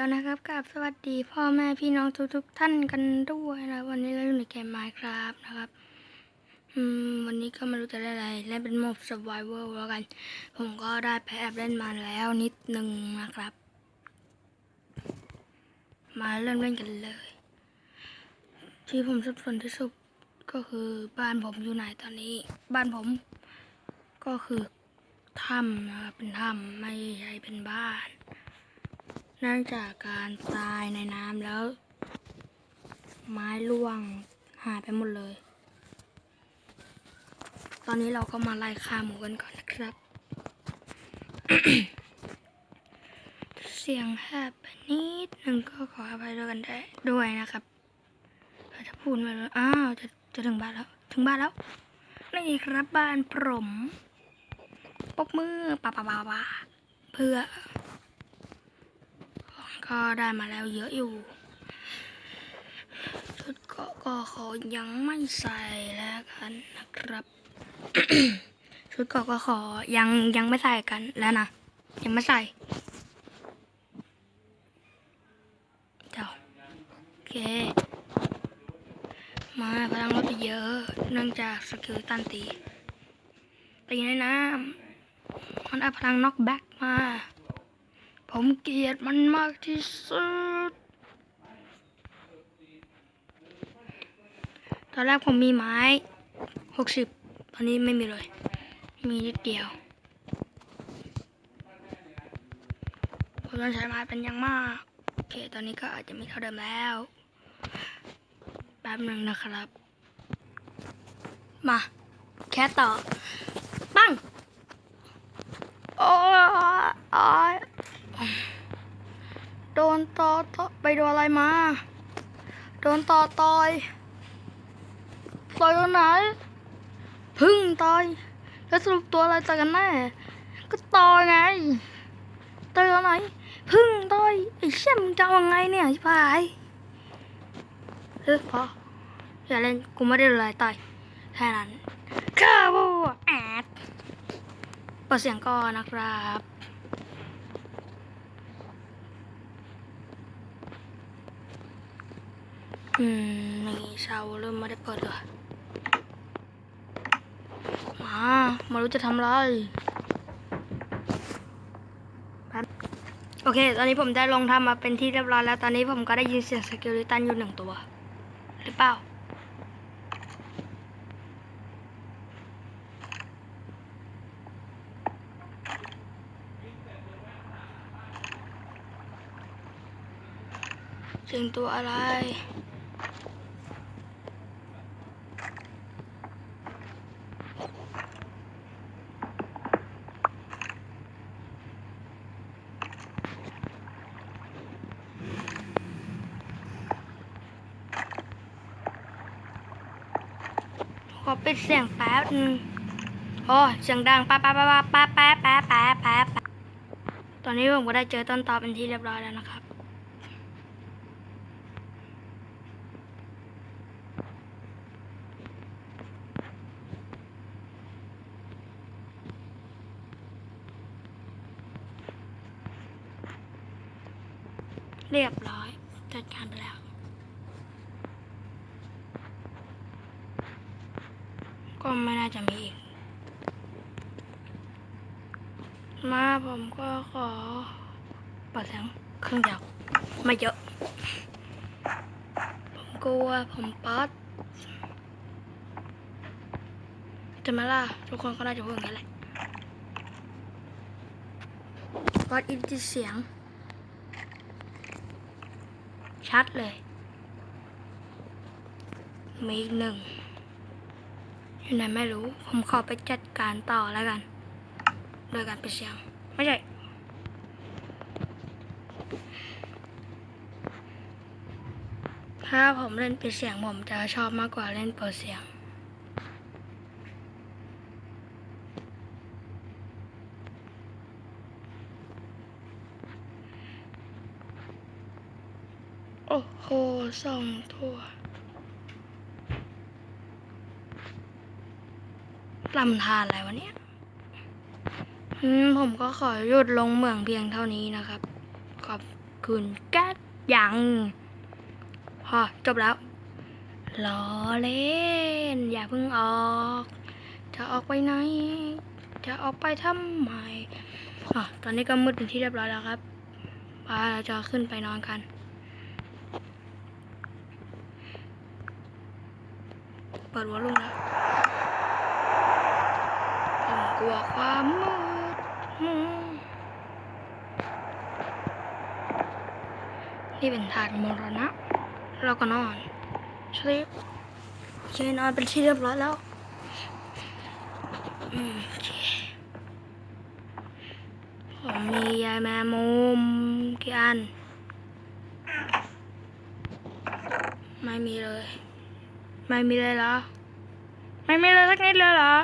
แล้วนะครับกับสวัสดีพ่อแม่พี่น้องทุกๆท่านกันด้วยนะวันนี้เราอยู่ในเกม Minecraft นะครับอืมวันนี้ก็ไม่รู้จะได้อะไรเล่นเป็นโหมด Survival แล้วกัน ผมก็ได้ไปแอบเล่นมาแล้วนิดนึงนะครับ มาเริ่มเล่นกันเลย ที่ผมสับสนที่สุดก็คือบ้านผมอยู่ไหนตอนนี้ บ้านผม ก็คือถ้ำนะครับเป็นถ้ำไม่ใช่เป็นบ้าน เนื่องจากการตายในน้ำแล้ว ไม้ร่วงหายไปหมดเลย ตอนนี้เราก็มาไล่ฆ่าหมูกันก่อนนะครับ เสียงแหบปนิดหนึ่งก็ขออภัยด้วยกันได้ด้วยนะครับเราจะพูดไม่รู้อ้าวจะจะถึงบ้านแล้ว ถึงบ้านแล้วนี่ครับบ้านผมปรบมือปะปะปะปะเพื่อ ก็ได้มาแล้วเยอะอยู่ชุดเกาะก็ขอยังไม่ใส่แล้วกันนะครับ ชุดเกาะก็ขอยังยังไม่ใส่กันแล้วนะยังไม่ใส่เจ้าโอเค มาพลังลดไปเยอะ เนื่องจากสกิลตันตีตีในน้ำมันเอาพลังน็อกแบ็กมา ผมเกลียดมันมากที่สุด ตอนแรกผมมีไม้หกสิบตอนนี้ไม่มีเลย มีนิดเดียว ผมต้องใช้ไม้เป็นอย่างมาก โอเค ตอนนี้ก็อาจจะไม่เท่าเดิมแล้ว แป๊บหนึ่งนะครับ มา แค่ต่อ ปัง โอ้ย โดนตอตอไปโดนอะไรมา โดนตอตอยตอยตรงไหน พึ่งตอย แล้วสรุปตัวอะไรตอยกันแน่ ก็ตอยไงตอยตรงไหน พึ่งตอย ไอ้เชี่ยมงจะเอาไงเนี่ยชิบหายเออพออย่าเล่น กูไม่ได้เลยต่อย แค่นั้นข้าวแอดเปิดเสียงก่อนนะครับ อืมนี่เชาเริ่มไม่ได้เปิดเลยมาไมารู้จะทำอะไรโอเค ตอนนี้ผมได้ลงทำมาเป็นที่เรียบร้อยแล้ว ตอนนี้ผมก็ได้ยินเสียงสกิลิตันอยู่หนึ่งตัว หรือเปล่า เสียงตัวอะไร ขอปิดเสียงแป๊บนึงโอ้เสียงดังป๊าป๊าป๊าป๊าป๊าป๊าป๊าป๊าป๊าตอนนี้ผมก็ได้เจอต้นตอเป็นที่เรียบร้อยแล้วนะครับ เรียบร้อยจัดการไปแล้ว ก็ไม่น่าจะมีอีก มาผมก็ขอเปิดเสียงเครื่องจักรไม่เยอะ ผมกลัวผมป๊อดจะมาล่ะ ทุกคนก็น่าจะพูดอย่างนั้แหละป๊อดอินจิเสียง ชัดเลย มีอีกหนึ่ง อยู่ไหนไม่รู้ ผมขอไปจัดการต่อแล้วกัน โดยการไปดเสียง ไม่ใช่ ถ้าผมเล่นปิดเสียงผมจะชอบมากกว่าเล่นเปิดเสียงโอ้โหสองตัว ลำธารอะไรวะเนี่ยผมก็ขอหยุดลงเหมืองเพียงเท่านี้นะครับ ขอบคุณแก๊ยังพอจบแล้วล้อเล่น อย่าเพิ่งออกจะออกไปไหน จะออกไปทำไมอะตอนนี้ก็มืดเป็นที่เรียบร้อยแล้วครับไปเราจะขึ้นไปนอนกัน เปิดวอลลุ่มแล้ว กลัวความมืดอืมนี่เป็นถาดมรณะ เราก็นอนสลิปโอเคนอนเป็นที่เรียบร้อยแล้วอืมโอเคผมมียายแมมุมกี่อัน ไม่มีเลย ไม่มีเลยเหรอ ไม่มีเลยสักนิดเลยเหรอ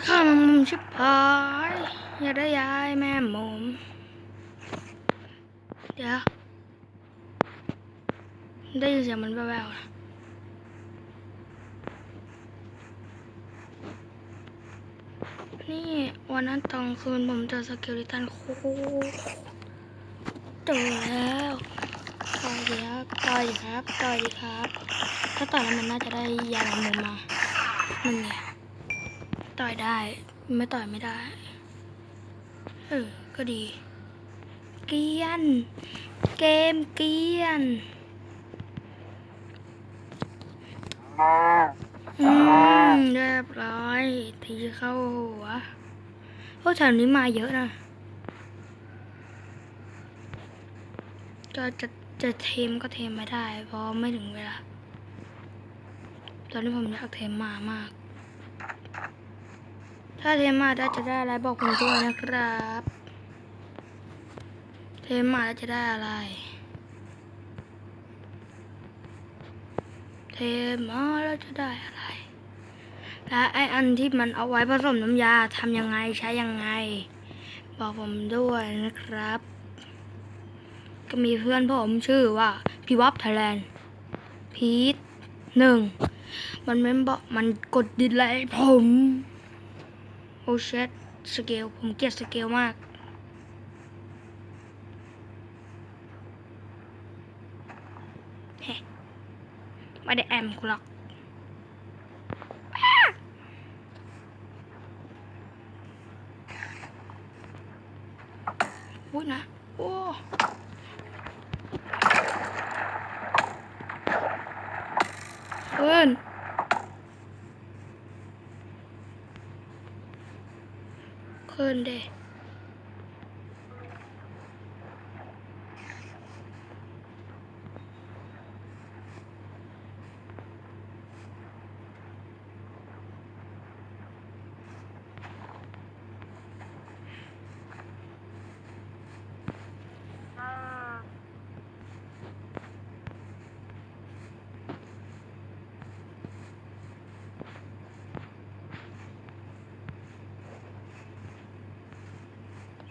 อยากข้ามมุมชิบหายอยากได้ย้ายแม่มุมเดี๋ยวได้ยินเสียงมันแว่วๆนะนี่วันนั้นตอนคืนผมเจอสเกลิตันโคเจอแล้วต่อยดีครับต่อยดีครับต่อยดีครับ ถ้าต่อยแล้วมันน่าจะได้ยาแมงมุมมานั่นไง ต่อยได้ ไม่ต่อยไม่ได้ เออ ก็ดี เกียน เกมเกียนอืมเรียบร้อย ทีเข้าหัวพวกแถวนี้มาเยอะนะก็จะจะเทมก็เทมไม่ได้ เพราะไม่ถึงเวลา ตอนนี้ผมอยากเทมมามาก ถ้าเทมมาได้จะได้อะไรบอกผมด้วยนะครับ เทมมาแล้วจะได้อะไร เทมมาแล้วจะได้อะไร และไออันที่มันเอาไว้ผสมน้ำยาทำยังไงใช้ยังไง บอกผมด้วยนะครับ ก็มีเพื่อนผมชื่อว่าพี่วับไทยแลนด์พีทหนึ่ง มันเมมบอกมันกดดิสไลค์ผม เชดสเกล ผมเกลียดสเกลมาก เฮ้ไม่ได้แอมกูหรอกอุ้ยนะ โอ้ เพื่อน ขึ้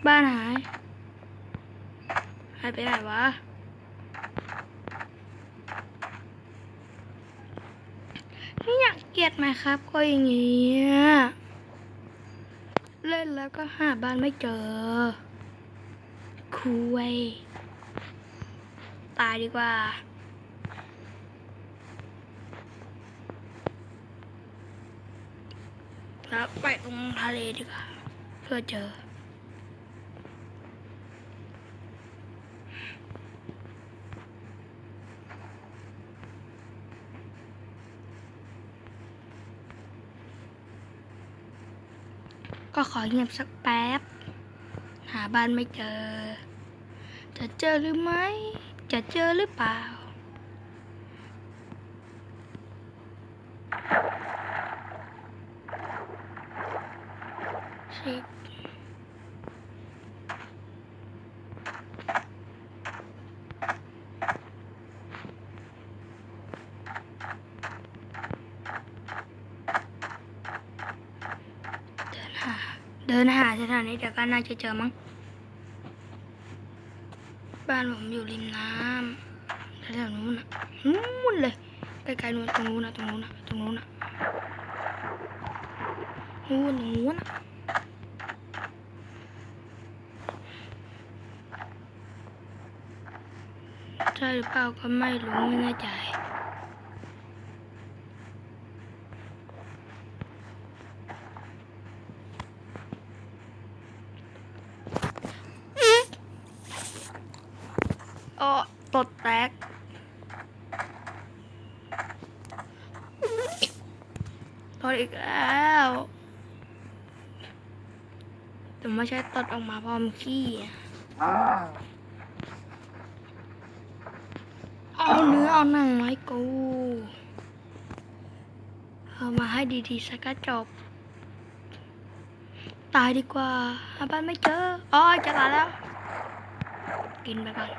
บ้านหาย หายไปไหนวะ ไม่อยากเกลียดไหมครับ ก็อย่างงี้ เล่นแล้วก็หาบ้านไม่เจอ คุย ตายดีกว่าแล้วไปตรงทะเลดีกว่า เพื่อเจอ ก็ขอเงียบสักแป๊บ หาบ้านไม่เจอ จะเจอหรือไม่ จะเจอหรือเปล่า สิบเดินหา เดินหาสถานีเดี๋ยวก็น่าจะเจอมั้ง บ้านผมอยู่ริมน้ำแถวนู้นนะนู้นเลยไกลๆนู้นตรงนู้นนะตรงนู้นนะตรงนู้นนะนู้นตรงนู้นนะใช่หรือเปล่าก็ไม่รู้ไม่แน่ใจ อ้อตดแตกตดอีกแล้วแต่ไม่ใช่ตดออกมาพร้อมขี้เอาเนื้อเอาหนังไม้กูเอามาให้ดีๆสักกระจบ ตายดีกว่าหาบ้านไม่เจอ อ๋อจะตายแล้ว กินไปก่อน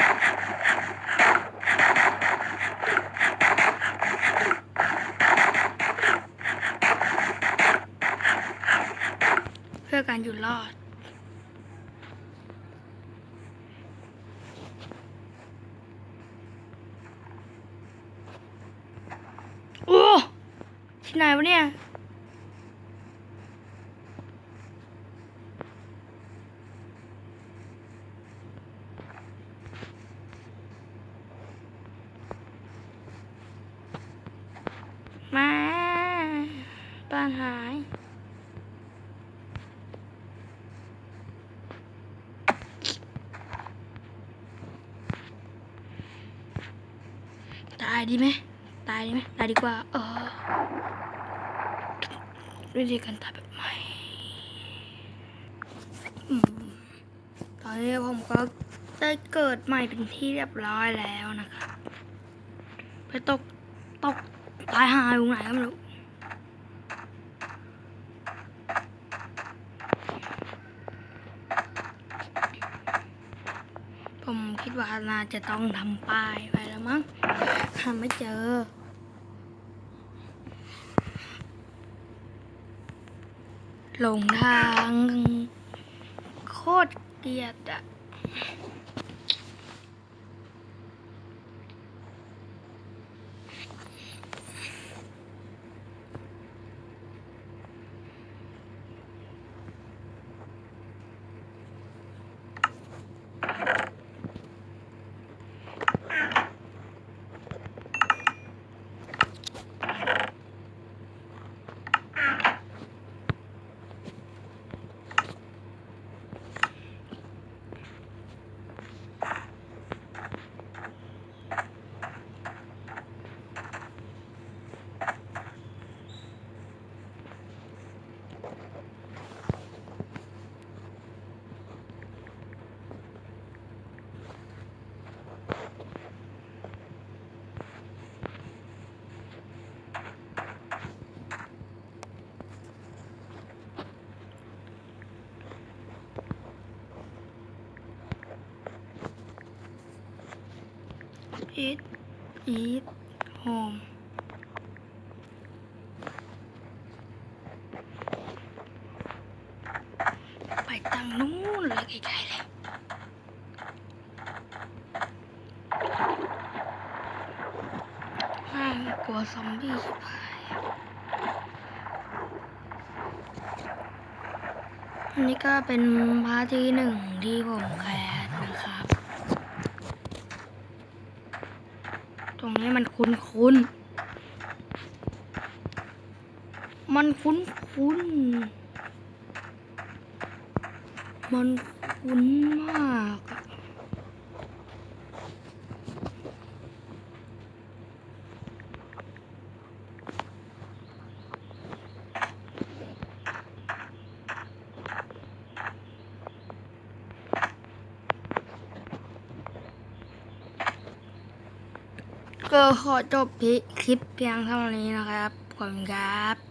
อการอยู่รอด โอ้ที่ไหนวะเนี่ย มาบ้านหาย ตายดีไหมตายดีไหมตายดีกว่าเออวิธีการตายแบบใหม่ตอนนี้ผมก็ได้เกิดใหม่เป็นที่เรียบร้อยแล้วนะคะ ไปตกตกตายหาอยู่ไหนก็ไม่รู้ ผมคิด ว่าน่าจะต้องทำป้ายไปแล้วมั้งหาไม่เจอ หลงทาง โคตรเกลียดอะ eat eat home ไปตั้งนู้นเลยไกลๆเลยห้ากลัวซอมบี้ชิบหายอันนี้ก็เป็นพาร์ทที่หนึ่งที่ผมแคสนะครับ ต รงนี้มันคุ้นคุ้นๆมันคุ้นคุ้นๆมันคุ้นมาก อะก็ขอจบคลิปเพียงเท่านี้นะครับ ขอบคุณครับ